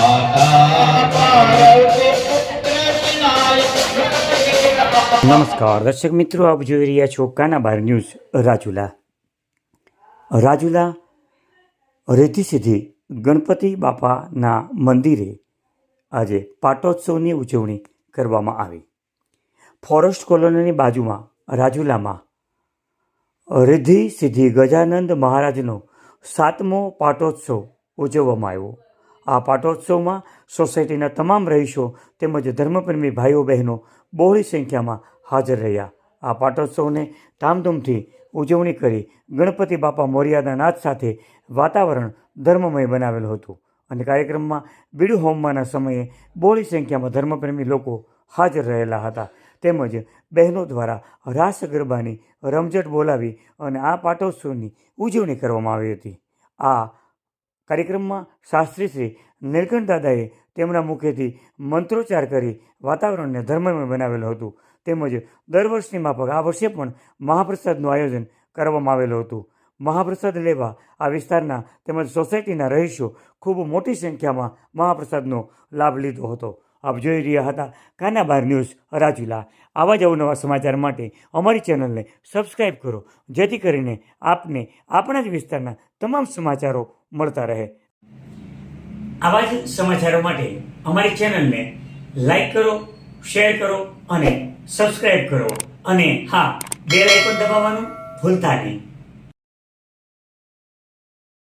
માતા પાર્વતી પુત્ર વિનાયક નમસ્કાર દર્શક મિત્રો આપ જોઈ રહ્યા છો કાનાબાર ન્યૂઝ રાજુલા રાજુલા રેતી સીધી ગણપતિ બાપાના મંદિરે આજે પાટોત્સવની ઉજવણી કરવામાં આવી ફોરેસ્ટ કોલોનીની બાજુમાં રાજુલામાં રિદ્ધિ સિદ્ધિ ગજાનંદ મહારાજનો સાતમો પાટોત્સવ ઉજવવામાં આવ્યો. આ પાટોત્સવમાં સોસાયટીના તમામ રહીશો તેમજ ધર્મપ્રેમી ભાઈઓ બહેનો બહોળી સંખ્યામાં હાજર રહ્યા. આ પાટોત્સવને ધામધૂમથી ઉજવણી કરી ગણપતિ બાપા મોરિયાના નાદ સાથે વાતાવરણ ધર્મમય બનાવેલું હતું અને કાર્યક્રમમાં બીડુ હોમવાના સમયે બહોળી સંખ્યામાં ધર્મપ્રેમી લોકો હાજર રહેલા હતા. તેમજ બહેનો દ્વારા રાસ ગરબાની રમઝટ બોલાવી અને આ પાટોત્સવની ઉજવણી કરવામાં આવી હતી. આ કાર્યક્રમમાં શાસ્ત્રી શ્રી નીલકંઠ દાદાએ તેમના મુખેથી મંત્રોચ્ચાર કરી વાતાવરણને ધર્મમય બનાવેલું હતું. તેમજ દર વર્ષની માફક આ વર્ષે પણ મહાપ્રસાદનું આયોજન કરવામાં આવેલું હતું. મહાપ્રસાદ લેવા આ વિસ્તારના તેમજ સોસાયટીના રહીશો ખૂબ મોટી સંખ્યામાં મહાપ્રસાદનો લાભ લીધો હતો. આપ જોઈ રહ્યા હતા. કાનાબાર ન્યૂઝ રાજુલા આવા જ અવનવા સમાચાર માટે અમારી ચેનલને સબસ્ક્રાઈબ કરો. જેથી કરીને આપને આપણા જ વિસ્તારના તમામ સમાચારો મળતા રહે. આવા જ સમાચારો માટે અમારી ચેનલને લાઈક કરો, શેર કરો અને સબસ્ક્રાઈબ કરો. અને હા, બેલ આઇકોન દબાવવાનું ભૂલતા નહીં.